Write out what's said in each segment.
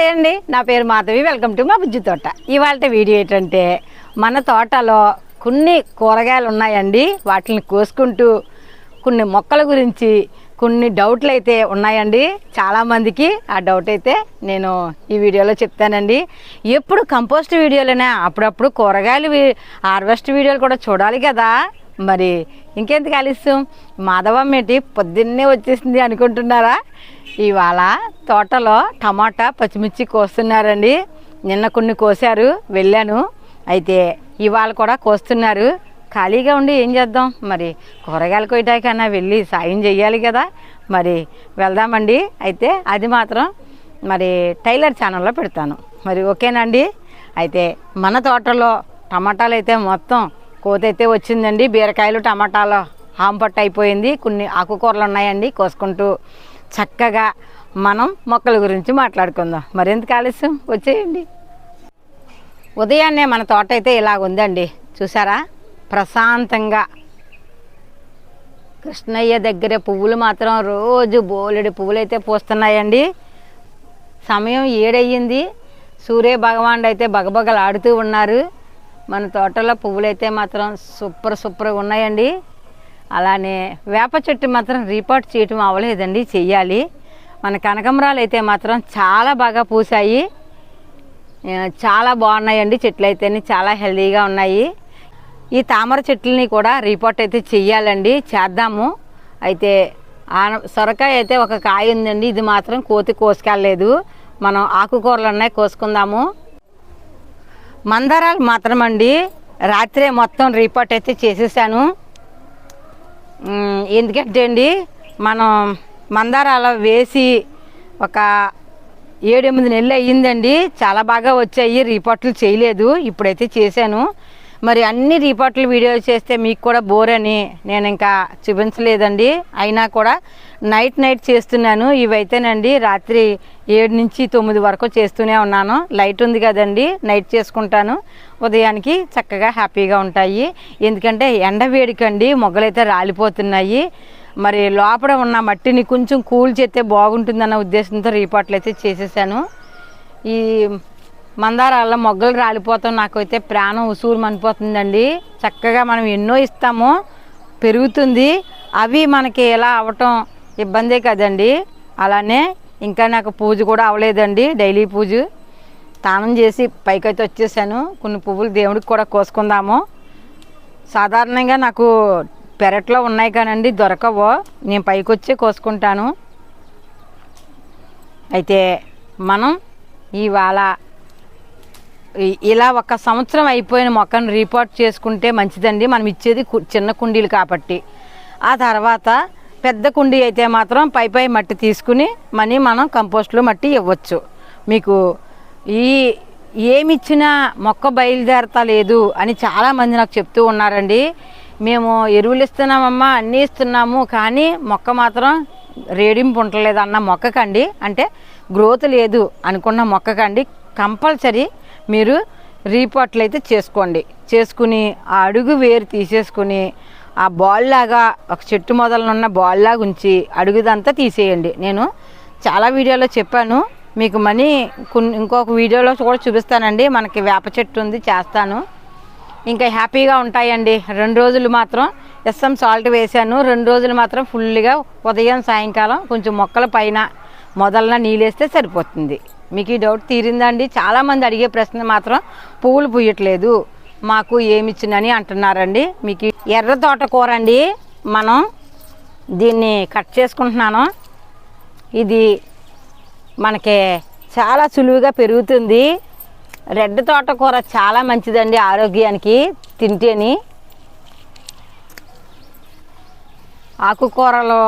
నమస్తే అండి. నా పేరు మాధవి. వెల్కమ్ టు మా బుజ్జి తోట. ఇవాళ వీడియో ఏంటంటే మన తోటలో కొన్ని కూరగాయలు ఉన్నాయండి. వాటిని కోసుకుంటూ కొన్ని మొక్కల గురించి కొన్ని డౌట్లు అయితే ఉన్నాయండి. చాలామందికి ఆ డౌట్ అయితే నేను ఈ వీడియోలో చెప్తానండి. ఎప్పుడు కంపోస్ట్ వీడియోలోనే అప్పుడప్పుడు కూరగాయలు హార్వెస్ట్ వీడియోలు కూడా చూడాలి కదా. మరి ఇంకెందుకు ఆలస్యం? మాధవమ్మేటి ఏంటి పొద్దున్నే వచ్చేసింది అనుకుంటున్నారా? ఇవాళ తోటలో టమాటా పచ్చిమిర్చి కోస్తున్నారండి. నిన్న కొన్ని కోసారు వెళ్ళాను. అయితే ఇవాళ కూడా కోస్తున్నారు. ఖాళీగా ఉండి ఏం చేద్దాం? మరి కూరగాయలు కొయ్యటానికన్నా వెళ్ళి సాయం చెయ్యాలి కదా. మరి వెళ్దామండి. అయితే అది మాత్రం మరి టైలర్ ఛానల్లో పెడతాను. మరి ఓకేనండి అయితే మన తోటలో టమాటాలు అయితే మొత్తం కోత అయితే వచ్చిందండి. బీరకాయలు టమాటాలు హాంపట్టు అయిపోయింది. కొన్ని ఆకుకూరలు ఉన్నాయండి కోసుకుంటూ. చక్కగా మనం మొక్కల గురించి మాట్లాడుకుందాం. మరెందుకు ఆలస్యం? వచ్చేయండి. ఉదయాన్నే మన తోట అయితే ఇలాగ ఉందండి చూసారా? ప్రశాంతంగా. కృష్ణయ్య దగ్గర పువ్వులు మాత్రం రోజు బోలెడు పువ్వులు అయితే పూస్తున్నాయండి. సమయం ఏడయ్యింది. సూర్య భగవానుడు అయితే బగబగలాడుతూ ఉన్నారు. మన తోటలో పువ్వులు అయితే మాత్రం సూపర్ సూపర్గా ఉన్నాయండి. అలానే వేప చెట్టు మాత్రం రీపోర్ట్ చేయటం అవ్వలేదండి చెయ్యాలి. మన కనకమరాలు అయితే మాత్రం చాలా బాగా పూసాయి చాలా బాగున్నాయండి చెట్లు అయితే చాలా హెల్తీగా ఉన్నాయి. ఈ తామర చెట్లని కూడా రిపోర్ట్ అయితే చెయ్యాలండి చేద్దాము. అయితే ఆ సొరకాయ అయితే ఒక కాయ ఉందండి ఇది మాత్రం కోతి కోసుకెళ్ళలేదు. మనం ఆకుకూరలు ఉన్నాయి కోసుకుందాము. మందారాలు మాత్రం అండి రాత్రే మొత్తం రిపోర్ట్ అయితే చేసేసాను. ఎందుకంటే అండి మనం మందారాలు వేసి ఒక ఏడెనిమిది నెలలు అయ్యిందండి. చాలా బాగా వచ్చాయి రిపోర్ట్లు చేయలేదు. ఇప్పుడైతే చేశాను. మరి అన్ని రిపోర్ట్లు వీడియో చేస్తే మీకు కూడా బోర్ అని నేను ఇంకా చూపించలేదండి. అయినా కూడా నైట్ నైట్ చేస్తున్నాను. ఇవైతేనండి రాత్రి ఏడు నుంచి తొమ్మిది వరకు చేస్తూనే ఉన్నాను. లైట్ ఉంది కదండి నైట్ చేసుకుంటాను. ఉదయానికి చక్కగా హ్యాపీగా ఉంటాయి. ఎందుకంటే ఎండ వేడికండి మొగ్గలైతే రాలిపోతున్నాయి. మరి లోపల ఉన్న మట్టిని కొంచెం కూల్ చేస్తే బాగుంటుందన్న ఉద్దేశంతో రిపోర్ట్లు అయితే చేసేసాను. ఈ మందారాల మొగ్గలు రాలిపోతాం. నాకైతే ప్రాణం ఉసూరు మనిపోతుందండి చక్కగా మనం ఎన్నో ఇస్తాము పెరుగుతుంది. అవి మనకి ఎలా అవ్వటం ఇబ్బందే కదండి. అలానే ఇంకా నాకు పూజ కూడా అవ్వలేదండి డైలీ పూజ. స్నానం చేసి పైకైతే వచ్చేసాను. కొన్ని పువ్వులు దేవుడికి కూడా కోసుకుందాము. సాధారణంగా నాకు పెరట్లో ఉన్నాయి కానండి దొరకవు. నేను పైకి వచ్చి కోసుకుంటాను. అయితే మనం ఇవాళ ఇలా ఒక సంవత్సరం అయిపోయిన మొక్కను రిపోర్ట్ చేసుకుంటే మంచిదండి. మనం ఇచ్చేది కు- చిన్న కుండీలు కాబట్టి. ఆ తర్వాత పెద్ద కుండీ అయితే మాత్రం పై పై మట్టి తీసుకుని మనీ మనం కంపోస్ట్లో మట్టి ఇవ్వచ్చు. మీకు ఈ ఏమిచ్చినా మొక్క బయలుదేరతా లేదు అని చాలామంది నాకు చెప్తూ ఉన్నారండి. మేము ఎరువులు ఇస్తున్నామమ్మా అన్నీ ఇస్తున్నాము కానీ మొక్క మాత్రం రేడింపు ఉండలేదు అన్న మొక్కకండి. అంటే గ్రోత్ లేదు అనుకున్న మొక్కకండి. కంపల్సరీ మీరు రీపాట్లు అయితే చేసుకోండి. చేసుకుని ఆ అడుగు వేరు తీసేసుకుని ఆ బాల్ లాగా ఒక చెట్టు మొదలనున్న బాల్ లాగా ఉంచి అడుగుదంతా తీసేయండి. నేను చాలా వీడియోలో చెప్పాను. మీకు మనీ కొన్ని ఇంకొక వీడియోలో కూడా చూపిస్తానండి. మనకి వేప చెట్టు ఉంది చేస్తాను. ఇంకా హ్యాపీగా ఉంటాయండి. రెండు రోజులు మాత్రం ఎస్ఎం సాల్ట్ వేసాను రెండు రోజులు మాత్రం ఫుల్గా ఉదయం సాయంకాలం కొంచెం మొక్కల పైన మొదలన నీళ్ళేస్తే సరిపోతుంది. మీకు ఈ డౌట్ తీరిందండి. చాలామంది అడిగే ప్రశ్న మాత్రం పువ్వులు పూయట్లేదు. మాకు ఏమిచ్చిందని అంటున్నారండి. మీకు ఎర్ర ఎర్ర తోటకూర అండి మనం దీన్ని కట్ చేసుకుంటున్నాను. ఇది మనకి చాలా సులువుగా పెరుగుతుంది. రెడ్ తోటకూర చాలా మంచిదండి ఆరోగ్యానికి తింటేని. ఆకుకూరలో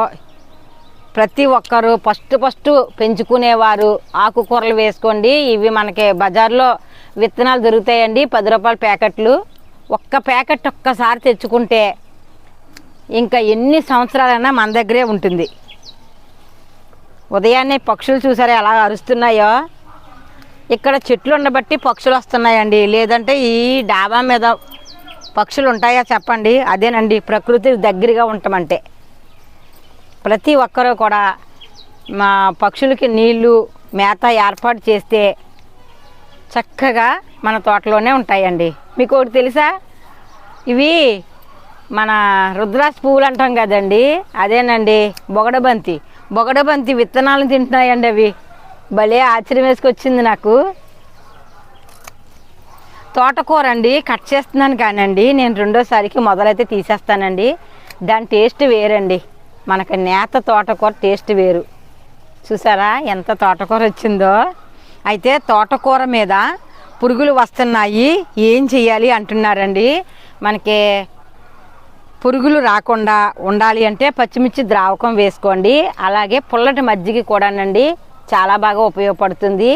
ప్రతి ఒక్కరు ఫస్ట్ ఫస్ట్ పెంచుకునేవారు ఆకుకూరలు వేసుకోండి. ఇవి మనకి బజార్లో విత్తనాలు దొరుకుతాయండి. పది రూపాయల ప్యాకెట్లు. ఒక్క ప్యాకెట్ ఒక్కసారి తెచ్చుకుంటే ఇంకా ఎన్ని సంవత్సరాలైనా మన దగ్గరే ఉంటుంది. ఉదయాన్నే పక్షులు చూసారా ఎలా అరుస్తున్నాయో? ఇక్కడ చెట్లు ఉండబట్టి పక్షులు వస్తున్నాయండి. లేదంటే ఈ డాబా మీద పక్షులు ఉంటాయా చెప్పండి. అదేనండి ప్రకృతి దగ్గరగా ఉంటామంటే ప్రతి ఒక్కరూ కూడా మా పక్షులకి నీళ్ళు మేత ఏర్పాటు చేస్తే చక్కగా మన తోటలోనే ఉంటాయండి. మీకు ఒకటి తెలుసా? ఇవి మన రుద్రాక్ష పువ్వులు అంటాం కదండి. అదేనండి బొగడబంతి. బొగడబంతి విత్తనాలను తింటున్నాయండి అవి. భలే ఆశ్చర్యం వేసుకొచ్చింది నాకు. తోటకూర అండి కట్ చేస్తున్నాను కానండి. నేను రెండోసారికి మొదలైతే తీసేస్తానండి. దాని టేస్ట్ వేరండి. మనకి నేత తోటకూర టేస్ట్ వేరు. చూసారా ఎంత తోటకూర వచ్చిందో? అయితే తోటకూర మీద పురుగులు వస్తున్నాయి ఏం చేయాలి అంటున్నారండి. మనకి పురుగులు రాకుండా ఉండాలి అంటే పచ్చిమిర్చి ద్రావకం వేసుకోండి. అలాగే పుల్లటి మజ్జిగ కూడానండి చాలా బాగా ఉపయోగపడుతుంది.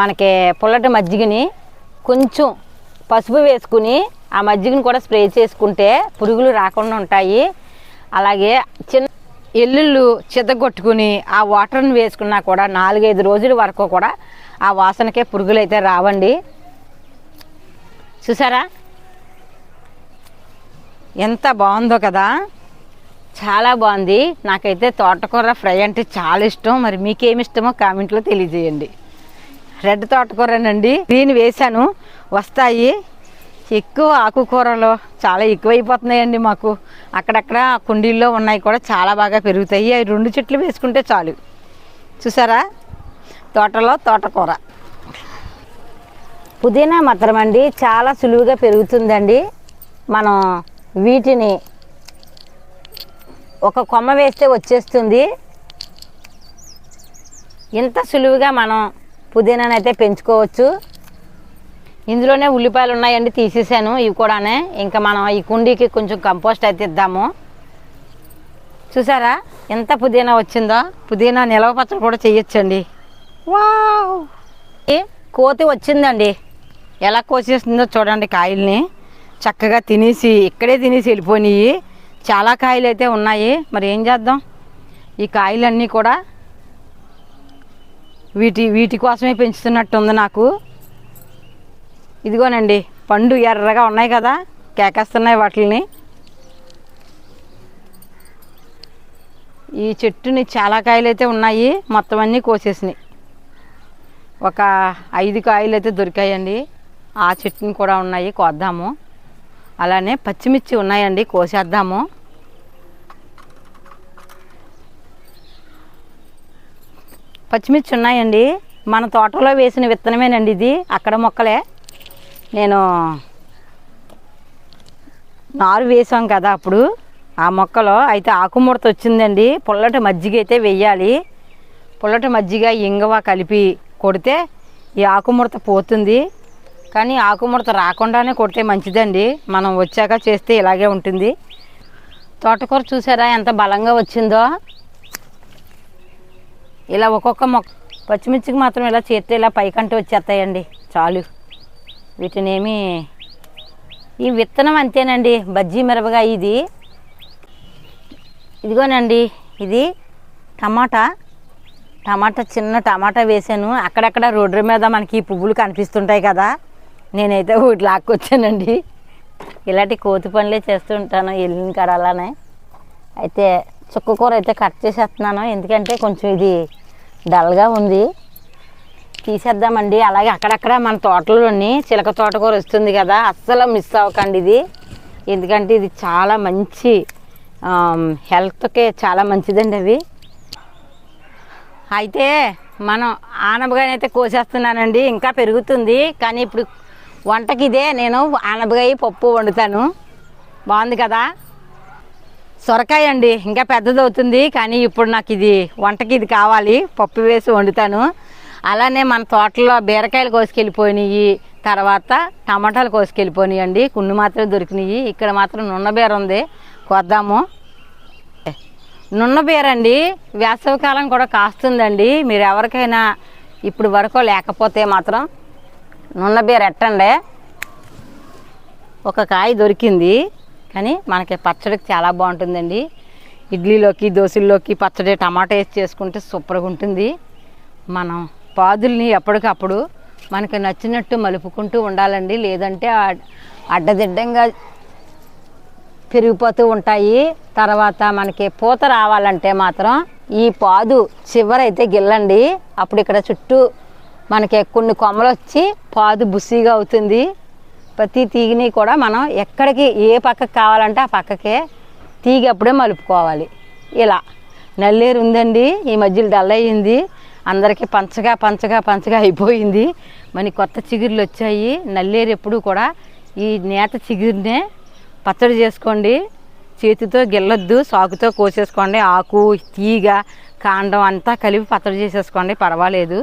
మనకి పుల్లటి మజ్జిగని కొంచెం పసుపు వేసుకుని ఆ మజ్జిగని కూడా స్ప్రే చేసుకుంటే పురుగులు రాకుండా ఉంటాయి. అలాగే చిన్న ఎల్లుళ్ళు చితగొట్టుకుని ఆ వాటర్ని వేసుకున్నా కూడా నాలుగైదు రోజుల వరకు కూడా ఆ వాసనకే పురుగులు అయితే రావండి. చూసారా? ఎంత బాగుందో కదా? చాలా బాగుంది. నాకైతే తోటకూర ఫ్రై అంటే చాలా ఇష్టం. మరి మీకేమి ఇష్టమో కామెంట్లో తెలియజేయండి. రెడ్ తోటకూరనండి. గ్రీన్ వేశాను. వస్తాయి. ఎక్కువ ఆకుకూరలు చాలా ఎక్కువైపోతున్నాయండి మాకు. అక్కడక్కడ కుండీల్లో ఉన్నాయి కూడా చాలా బాగా పెరుగుతాయి. అవి రెండు చెట్లు వేసుకుంటే చాలు. చూసారా? తోటలో తోటకూర. పుదీనా మాత్రం అండి చాలా సులువుగా పెరుగుతుందండి. మనం వీటిని ఒక కొమ్మ వేస్తే వచ్చేస్తుంది. ఇంత సులువుగా మనం పుదీనానైతే పెంచుకోవచ్చు. ఇందులోనే ఉల్లిపాయలు ఉన్నాయండి తీసేసాను. ఇవి కూడానే. ఇంకా మనం ఈ కుండీకి కొంచెం కంపోస్ట్ అయితే ఇద్దాము. చూసారా? ఎంత పుదీనా వచ్చిందో. పుదీనా నిలవ పచ్చడి కూడా చేయొచ్చండి వావ్! ఏ, కోతి వచ్చిందండి. ఎలా కోసేస్తుందో చూడండి కాయల్ని. చక్కగా తినేసి ఇక్కడే తినేసి వెళ్ళిపోయినాయి. చాలా కాయలు అయితే ఉన్నాయి. మరి ఏం చేద్దాం? ఈ కాయలన్నీ కూడా వీటి వీటి కోసమే పెంచుతున్నట్టు ఉంది నాకు. ఇదిగోనండి పండు ఎర్రగా ఉన్నాయి కదా కేకేస్తున్నాయి వాటిని ఈ చెట్టుని చాలా కాయలు అయితే ఉన్నాయి మొత్తం అన్నీ కోసేసినాయి. ఒక ఐదు కాయలు అయితే దొరికాయండి ఆ చెట్టుని కూడా ఉన్నాయి కోద్దాము. అలానే పచ్చిమిర్చి ఉన్నాయండి కోసేద్దాము. పచ్చిమిర్చి ఉన్నాయండి మన తోటలో వేసిన విత్తనమేనండి ఇది అక్కడ మొక్కలే. నేను నారు వేసాం కదా అప్పుడు. ఆ మొక్కలో అయితే ఆకుముడత వచ్చిందండి. పుల్లటి మజ్జిగ అయితే వెయ్యాలి పుల్లటి మజ్జిగ ఇంగవ కలిపి కొడితే ఈ ఆకుముడత పోతుంది. కానీ ఆకుముడత రాకుండానే కొడితే మంచిదండి. మనం వచ్చాక చేస్తే ఇలాగే ఉంటుంది. తోటకూర చూసారా ఎంత బలంగా వచ్చిందో? ఇలా ఒక్కొక్క మొక్క పచ్చిమిర్చికి మాత్రం ఇలా చేస్తే ఇలా పైకంటే వచ్చేస్తాయండి. చాలు. వీటినేమి ఈ విత్తనం అంతేనండి బజ్జీ మిరపగా ఇది. ఇదిగోనండి ఇది టమాటా. టమాటా చిన్న టమాటా వేసాను. అక్కడక్కడ రోడ్డు మీద మనకి ఈ పువ్వులు కనిపిస్తుంటాయి కదా నేనైతే వీటి లాక్కొచ్చానండి. ఇలాంటి కోతి పనులే చేస్తూ ఉంటాను వెళ్ళిన కాడ అలానే. అయితే చుక్క కూర అయితే కట్ చేసేస్తున్నాను ఎందుకంటే కొంచెం ఇది డల్గా ఉంది. తీసేద్దామండి. అలాగే అక్కడక్కడ మన తోటలోని చిలక తోటకూర వస్తుంది కదా అస్సలు మిస్ అవ్వకండి ఇది. ఎందుకంటే ఇది చాలా మంచి హెల్త్కి చాలా మంచిదండి అవి. అయితే మనం ఆనపకాయ అయితే కోసేస్తున్నానండి ఇంకా పెరుగుతుంది. కానీ ఇప్పుడు వంటకి ఇదే నేను ఆనపకాయ పప్పు వండుతాను. బాగుంది కదా? సొరకాయ అండి ఇంకా పెద్దది అవుతుంది కానీ ఇప్పుడు నాకు ఇది వంటకి ఇది కావాలి. పప్పు వేసి వండుతాను. అలానే మన తోటలో బీరకాయలు కోసుకెళ్ళిపోయినాయి. తర్వాత టమాటాలు కోసుకెళ్ళిపోయినాయి అండి కొన్ని మాత్రమే దొరికినాయి. ఇక్కడ మాత్రం నున్న బీర ఉంది. కొద్దాము. నున్న బీర అండి వేసవికాలం కూడా కాస్తుందండి. మీరు ఎవరికైనా ఇప్పుడు వరకు లేకపోతే మాత్రం నున్న బీర ఎట్టండి. ఒక కాయ దొరికింది. కానీ మనకి పచ్చడికి చాలా బాగుంటుందండి. ఇడ్లీలోకి దోశల్లోకి పచ్చడి టమాటా వేసి చేసుకుంటే సూపర్గా ఉంటుంది. మనం పాదుల్ని ఎప్పటికప్పుడు మనకు నచ్చినట్టు మలుపుకుంటూ ఉండాలండి. లేదంటే అడ్డదిడ్డంగా పెరిగిపోతూ ఉంటాయి. తర్వాత మనకి పూత రావాలంటే మాత్రం ఈ పాదు చివరైతే గిల్లండి. అప్పుడు ఇక్కడ చుట్టూ మనకి కొన్ని కొమ్మలు వచ్చి పాదు బుస్సిగా అవుతుంది. ప్రతి తీగిని కూడా మనం ఎక్కడికి ఏ పక్కకి కావాలంటే ఆ పక్కకే తీగి అప్పుడే మలుపుకోవాలి. ఇలా నల్లేరు ఉందండి. ఈ మధ్యలో డల్ అయ్యింది. అందరికీ పంచగా పంచగా పంచగా అయిపోయింది. మరి కొత్త చిగుర్లు వచ్చాయి. నల్లేరు ఎప్పుడు కూడా ఈ నేత చిగురినే పచ్చడి చేసుకోండి. చేతితో గిల్లొద్దు సాకుతో కోసేసుకోండి. ఆకు తీగ కాండం అంతా కలిపి పచ్చడి చేసేసుకోండి. పర్వాలేదు.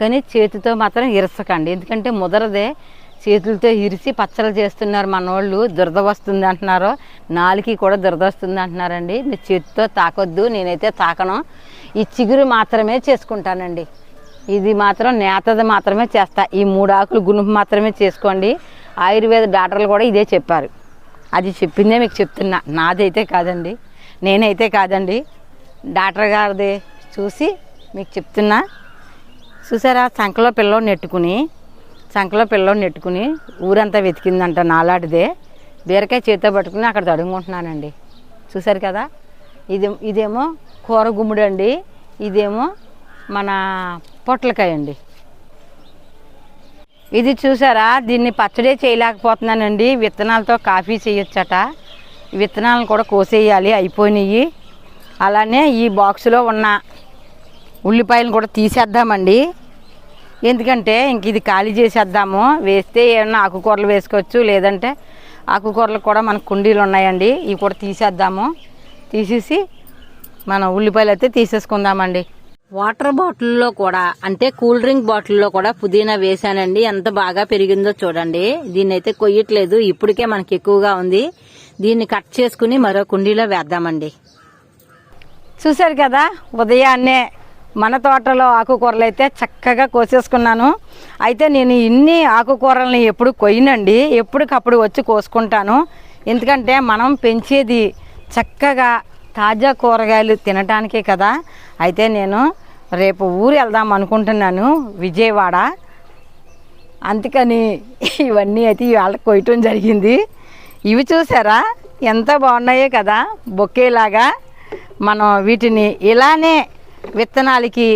కానీ చేతితో మాత్రం ఇరసకండి. ఎందుకంటే ముదరదే. చేతులతో ఇరిసి పచ్చళ్ళు చేస్తున్నారు మనోళ్ళు. దురద వస్తుంది అంటున్నారు. నాలుకి కూడా దురద వస్తుంది అంటున్నారండి. మీరు చేతితో తాకొద్దు నేనైతే తాకను. ఈ చిగురు మాత్రమే చేసుకుంటానండి. ఇది మాత్రం నేతది మాత్రమే చేస్తా. ఈ మూడు ఆకులు గునుపు మాత్రమే చేసుకోండి. ఆయుర్వేద డాక్టర్లు కూడా ఇదే చెప్పారు. అది చెప్పిందే మీకు చెప్తున్నా. నాదైతే కాదండి. నేనైతే కాదండి. డాక్టర్ గారిది చూసి మీకు చెప్తున్నా. చూసారా? సంఖలో పిల్లలు నెట్టుకుని సంకలో పిల్లని నెట్టుకుని ఊరంతా వెతికిందంట నాలాటిదే. బీరకాయ చేతితో పట్టుకుని అక్కడ తడుముకుంటున్నానండి. చూసారు కదా? ఇది ఇదేమో కూర గుమ్ముడు అండి ఇదేమో మన పొట్లకాయ అండి ఇది చూసారా దీన్ని పచ్చడే చేయలేకపోతున్నానండి. విత్తనాలతో కాఫీ చేయొచ్చట. విత్తనాలను కూడా కోసేయాలి. అయిపోయినాయి. అలానే ఈ బాక్సులో ఉన్న ఉల్లిపాయలను కూడా తీసేద్దామండి. ఎందుకంటే ఇంక ఇది ఖాళీ చేసేద్దాము. వేస్తే ఏమన్నా ఆకుకూరలు వేసుకోవచ్చు లేదంటే ఆకుకూరలు కూడా మన కుండీలు ఉన్నాయండి ఇవి కూడా తీసేద్దాము. తీసేసి మనం ఉల్లిపాయలు అయితే తీసేసుకుందామండి. వాటర్ బాటిల్లో కూడా అంటే కూల్ డ్రింక్ బాటిల్లో కూడా పుదీనా వేసానండి ఎంత బాగా పెరిగిందో చూడండి. దీన్ని అయితే కొయ్యట్లేదు ఇప్పటికే మనకి ఎక్కువగా ఉంది. దీన్ని కట్ చేసుకుని మరో కుండీలో వేద్దామండి. చూశారు కదా ఉదయాన్నే మన తోటలో ఆకుకూరలు అయితే చక్కగా కోసేసుకున్నాను. అయితే నేను ఇన్ని ఆకుకూరల్ని ఎప్పుడు కొయ్యనండి. ఎప్పటికప్పుడు వచ్చి కోసుకుంటాను. ఎందుకంటే మనం పెంచేది చక్కగా తాజా కూరగాయలు తినటానికే కదా. అయితే నేను రేపు ఊరు వెళ్దాం అనుకుంటున్నాను విజయవాడ. అందుకని ఇవన్నీ అయితే ఇవాళ కొయ్యటం జరిగింది. ఇవి చూసారా? ఎంత బాగున్నాయో కదా. బొకేలాగా మనం వీటిని ఇలానే విత్తనాలకి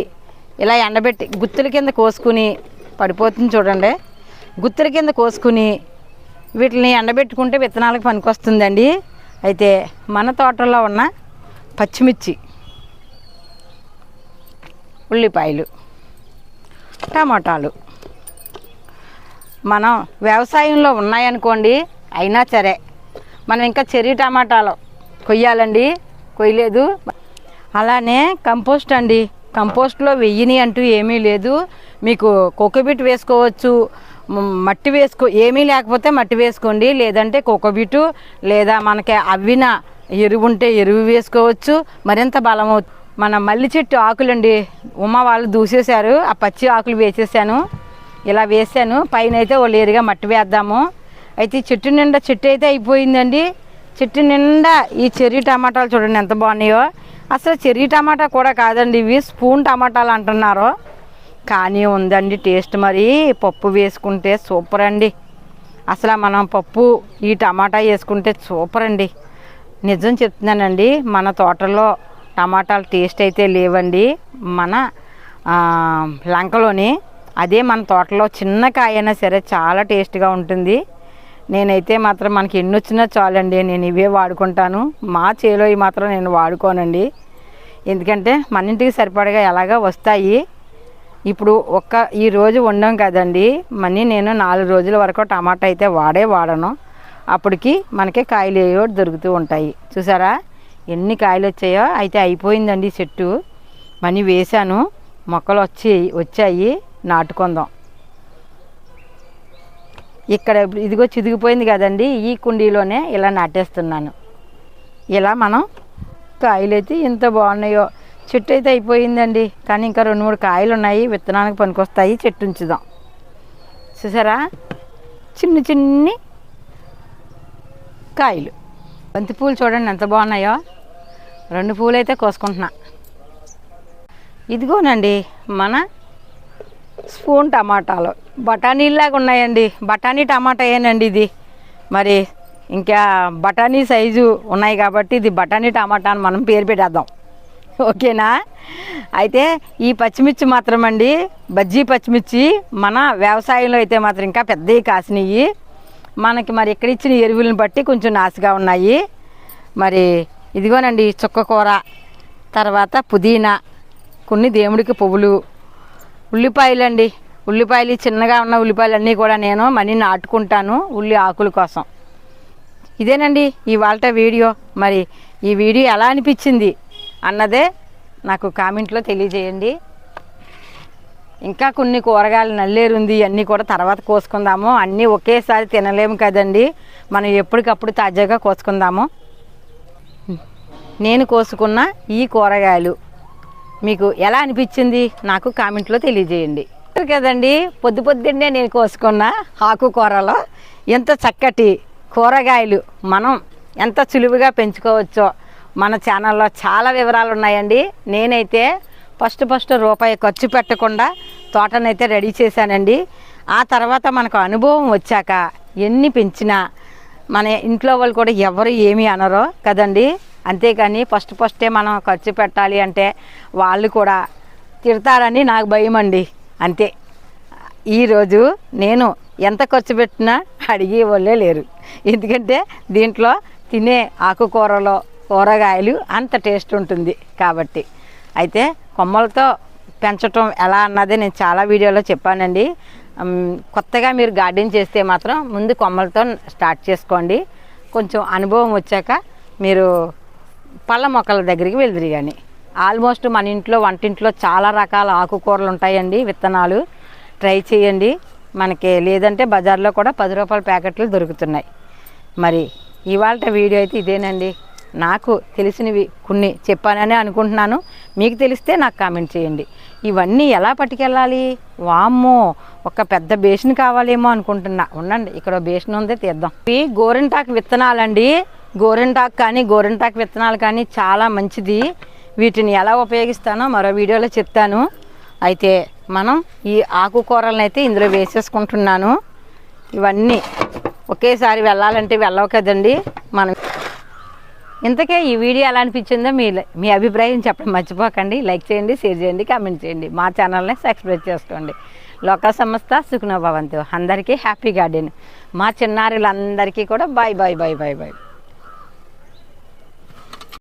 ఇలా ఎండబెట్టి గుత్తుల కింద కోసుకుని పడిపోతుంది చూడండి. గుత్తుల కింద కోసుకుని వీటిని ఎండబెట్టుకుంటే విత్తనాలకు పనికొస్తుందండి. అయితే మన తోటలో ఉన్న పచ్చిమిర్చి ఉల్లిపాయలు టమాటాలు మనం వ్యవసాయంలో ఉన్నాయనుకోండి అయినా సరే మనం ఇంకా చెర్రీ టమాటాలు కొయ్యాలండి. కొయ్యలేదు. అలానే కంపోస్ట్ అండి. కంపోస్ట్లో వెయ్యిని అంటూ ఏమీ లేదు. మీకు కోకోబిట్ వేసుకోవచ్చు. మట్టి వేసుకో ఏమీ లేకపోతే మట్టి వేసుకోండి. లేదంటే కోకోబిటు లేదా మనకి అవ్విన ఎరువు ఉంటే ఎరువు వేసుకోవచ్చు. మరింత బలం మన మల్లి చెట్టు ఆకులండి. ఉమ్మ వాళ్ళు దూసేశారు. ఆ పచ్చి ఆకులు వేసేసాను. ఇలా వేసాను. పైన అయితే ఓ లేరుగా మట్టి వేద్దాము. అయితే చెట్టు నిండా చెట్టు అయితే అయిపోయిందండి. చెట్టు నిండా ఈ చెర్రీ టమాటాలు చూడండి ఎంత బాగున్నాయో. అసలు చెర్రీ టమాటా కూడా కాదండి ఇవి స్పూన్ టమాటాలు అంటున్నారు. కానీ ఉందండి టేస్ట్ మరి పప్పు వేసుకుంటే సూపర్ అండి. అసలు మనం పప్పు ఈ టమాటా వేసుకుంటే సూపర్ అండి. నిజం చెప్తున్నానండి మన తోటలో టమాటాలు టేస్ట్ అయితే లేవండి. మన లంకలోని అదే మన తోటలో చిన్న కాయ అయినా సరే చాలా టేస్ట్గా ఉంటుంది. నేనైతే మాత్రం మనకి ఎన్ని వచ్చినా చాలండి నేను ఇవే వాడుకుంటాను. మా చేలో ఇవి మాత్రం నేను వాడుకోనండి. ఎందుకంటే మన ఇంటికి సరిపడగా ఎలాగా వస్తాయి. ఇప్పుడు ఒక్క ఈ రోజు వండాం కదండి మనీ నేను నాలుగు రోజుల వరకు టమాటా అయితే వాడే వాడను. అప్పటికి మనకి కాయలు ఏవో దొరుకుతూ ఉంటాయి. చూసారా? ఎన్ని కాయలు వచ్చాయో అయితే అయిపోయిందండి చెట్టు. మనీ వేశాను మొక్కలు వచ్చి వచ్చాయి నాటుకుందాం. ఇక్కడ ఇదిగో చిదిగిపోయింది కదండి ఈ కుండీలోనే ఇలా నాటేస్తున్నాను. ఇలా మనం కాయలు అయితే ఎంత బాగున్నాయో. చెట్టు అయితే అయిపోయిందండి కానీ ఇంకా రెండు మూడు కాయలు ఉన్నాయి విత్తనానికి పనికొస్తాయి చెట్టు ఉంచుదాం. చూసారా? చిన్న చిన్ని కాయలు. బంతి పూలు చూడండి ఎంత బాగున్నాయో. రెండు పూలు అయితే కోసుకుంటున్నా. ఇదిగోనండి మన స్పూన్ టమాటాలు. బఠానీలాగా ఉన్నాయండి. బఠానీ టమాటా ఏనండి ఇది. మరి ఇంకా బఠానీ సైజు ఉన్నాయి కాబట్టి ఇది బఠానీ టమాటా అని మనం పేరు పెట్టేద్దాం. ఓకేనా? అయితే ఈ పచ్చిమిర్చి మాత్రం అండి బజ్జీ పచ్చిమిర్చి మన వ్యవసాయంలో అయితే మాత్రం ఇంకా పెద్దవి కాసినవి మనకి మరి ఇక్కడ ఇచ్చిన ఎరువులను బట్టి కొంచెం నాసిగా ఉన్నాయి. మరి ఇదిగోనండి చుక్క కూర తర్వాత పుదీనా కొన్ని దేవుడికి పువ్వులు ఉల్లిపాయలు అండి ఉల్లిపాయలు చిన్నగా ఉన్న ఉల్లిపాయలు అన్నీ కూడా నేను మనీ నాటుకుంటాను ఉల్లి ఆకుల కోసం. ఇదేనండి ఇవాళ వీడియో. మరి ఈ వీడియో ఎలా అనిపించింది అన్నదే నాకు కామెంట్లో తెలియజేయండి. ఇంకా కొన్ని కూరగాయలు నల్లేరు ఉంది అన్నీ కూడా తర్వాత కోసుకుందాము. అన్నీ ఒకేసారి తినలేము కదండి. మనం ఎప్పటికప్పుడు తాజాగా కోసుకుందాము. నేను కోసుకున్న ఈ కూరగాయలు మీకు ఎలా అనిపించింది నాకు కామెంట్లో తెలియజేయండి. కదండి పొద్దు పొద్దున్నే నేను కోసుకున్న ఆకుకూరలో ఎంత చక్కటి కూరగాయలు మనం ఎంత సులువుగా పెంచుకోవచ్చో మన ఛానల్లో చాలా వివరాలు ఉన్నాయండి. నేనైతే ఫస్ట్ ఫస్ట్ రూపాయి ఖర్చు పెట్టకుండా తోటనైతే రెడీ చేశానండి. ఆ తర్వాత మనకు అనుభవం వచ్చాక ఎన్ని పెంచినా మన ఇంట్లో వాళ్ళు కూడా ఎవరు ఏమీ అనరో కదండి. అంతేకాని ఫస్ట్ ఫస్టే మనం ఖర్చు పెట్టాలి అంటే వాళ్ళు కూడా తిడతారని నాకు భయం అండి అంతే. ఈరోజు నేను ఎంత ఖర్చు పెట్టినా అడిగే వాళ్ళే లేరు. ఎందుకంటే దీంట్లో తినే ఆకుకూరలో కూరగాయలు అంత టేస్ట్ ఉంటుంది కాబట్టి. అయితే కొమ్మలతో పెంచటం ఎలా అన్నది నేను చాలా వీడియోలో చెప్పానండి. కొత్తగా మీరు గార్డెన్ చేస్తే మాత్రం ముందు కొమ్మలతో స్టార్ట్ చేసుకోండి. కొంచెం అనుభవం వచ్చాక మీరు పళ్ళ మొక్కల దగ్గరికి వెళ్దురు కానీ ఆల్మోస్ట్ మన ఇంట్లో వంటింట్లో చాలా రకాల ఆకుకూరలు ఉంటాయండి విత్తనాలు. ట్రై చేయండి. మనకి లేదంటే బజార్లో కూడా పది రూపాయల ప్యాకెట్లు దొరుకుతున్నాయి. మరి ఇవాళ వీడియో అయితే ఇదేనండి. నాకు తెలిసినవి కొన్ని చెప్పానని అనుకుంటున్నాను. మీకు తెలిస్తే నాకు కామెంట్ చేయండి. ఇవన్నీ ఎలా పట్టుకెళ్ళాలి? వామ్మో ఒక పెద్ద బేషన్ కావాలేమో అనుకుంటున్నా. ఉండండి ఇక్కడ బేషన్ ఉంది తీద్దాం. ఇవి గోరింటాకు విత్తనాలండి. గోరింటాకు కానీ గోరింటాకు విత్తనాలు కానీ చాలా మంచిది. వీటిని ఎలా ఉపయోగిస్తానో మరో వీడియోలో చెప్తాను. అయితే మనం ఈ ఆకుకూరలను అయితే ఇందులో వేసేసుకుంటున్నాను. ఇవన్నీ ఒకేసారి వెళ్ళాలంటే వెళ్ళవు కదండి. మనం ఇంతకే ఈ వీడియో ఎలా అనిపించిందో మీ మీ అభిప్రాయం చెప్పడం మర్చిపోకండి. లైక్ చేయండి షేర్ చేయండి కామెంట్ చేయండి. మా ఛానల్ని సబ్స్క్రైబ్ చేసుకోండి. లోక సంస్థ సుఖనభవంతు అందరికీ హ్యాపీ గార్డెన్. మా చిన్నారులందరికీ కూడా bye bye bye bye bye.